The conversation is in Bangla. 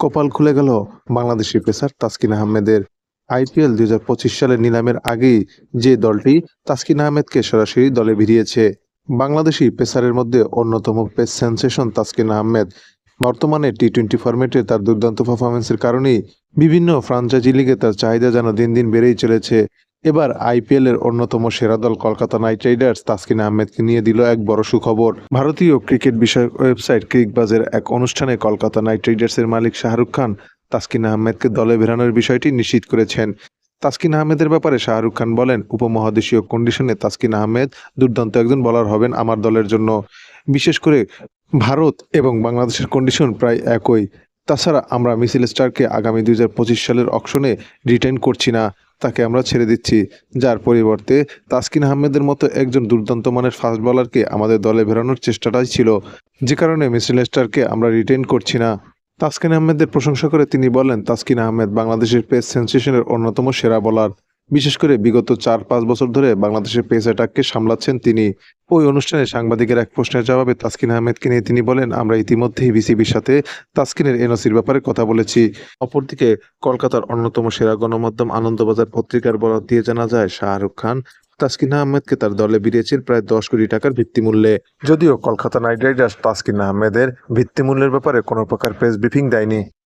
কপাল খুলে গেল বাংলাদেশি পেসার তাসকিন আহমেদের। আইপিএল দুই হাজার পঁচিশ সালের নিলামের আগেই যে দলটি তাসকিন আহমেদকে সরাসরি দলে ভিড়িয়েছে। বাংলাদেশি পেসারের মধ্যে অন্যতম পেস সেন্সেশন তাসকিন আহমেদ। বর্তমানে টি টোয়েন্টি ফরম্যাটে তার দুর্দান্ত পারফরমেন্সের কারণেই বিভিন্ন ফ্রাঞ্চাইজি লিগে তার চাহিদা যেন দিন দিন বেড়েই চলেছে। এবার আইপিএল এর অন্যতম সেরা দল কলকাতা নাইট রাইডার্স তাসকিন আহমেদকে নিয়ে দিল এক বড় সুখবর। ভারতীয় ক্রিকেট বিষয়ক ওয়েবসাইট ক্রিক ক্রিকবাজের এক অনুষ্ঠানে কলকাতা নাইট রাইডার্সের মালিক শাহরুখ খান তাসকিন আহমেদকে দলে বেরানোর বিষয়টি নিশ্চিত করেছেন। তাসকিন আহমেদের ব্যাপারে শাহরুখ খান বলেন, উপমহাদেশীয় কন্ডিশনে তাসকিন আহমেদ দুর্দান্ত একজন বলার হবেন আমার দলের জন্য। বিশেষ করে ভারত এবং বাংলাদেশের কন্ডিশন প্রায় একই। তাছাড়া আমরা মিসিল স্টারকে আগামী দুই হাজার পঁচিশ সালের অকশনে রিটেন করছি না। তাকে আমরা ছেড়ে দিচ্ছি। যার পরিবর্তে তাসকিন আহমেদের মতো একজন দুর্দান্ত মানের ফাস্ট বলারকে আমাদের দলে ভেরানোর চেষ্টাটাই ছিল। যে কারণে মিসিলেস্টারকে আমরা রিটেন করছি না। তাসকিন আহমেদের প্রশংসা করে তিনি বলেন, তাসকিন আহমেদ বাংলাদেশের পেস সেন্সেশনের অন্যতম সেরা বলার বিশেষ করে বিগত চার পাঁচ বছর ধরে বাংলাদেশের পেস অ্যাটাককে সামলাচ্ছেন তিনি। ওই অনুষ্ঠানে সাংবাদিকের এক প্রশ্নের জবাবে তাসকিন আহমেদকে নিয়ে তিনি বলেন, আমরা ইতিমধ্যেই বিসিবির সাথে তাসকিনের এনওসির ব্যাপারে কথা বলেছি। অপরদিকে কলকাতার অন্যতম সেরা গণমাধ্যম আনন্দবাজার পত্রিকার বরাত দিয়ে জানা যায়, শাহরুখ খান তাসকিন আহমেদকে তার দলে বিরিয়েছেন প্রায় দশ কোটি টাকার ভিত্তিমূল্যে। যদিও কলকাতা নাইট রাইডার্স তাসকিন আহমেদের ভিত্তিমূল্যের ব্যাপারে কোনো প্রকার প্রেস ব্রিফিং দেয়নি।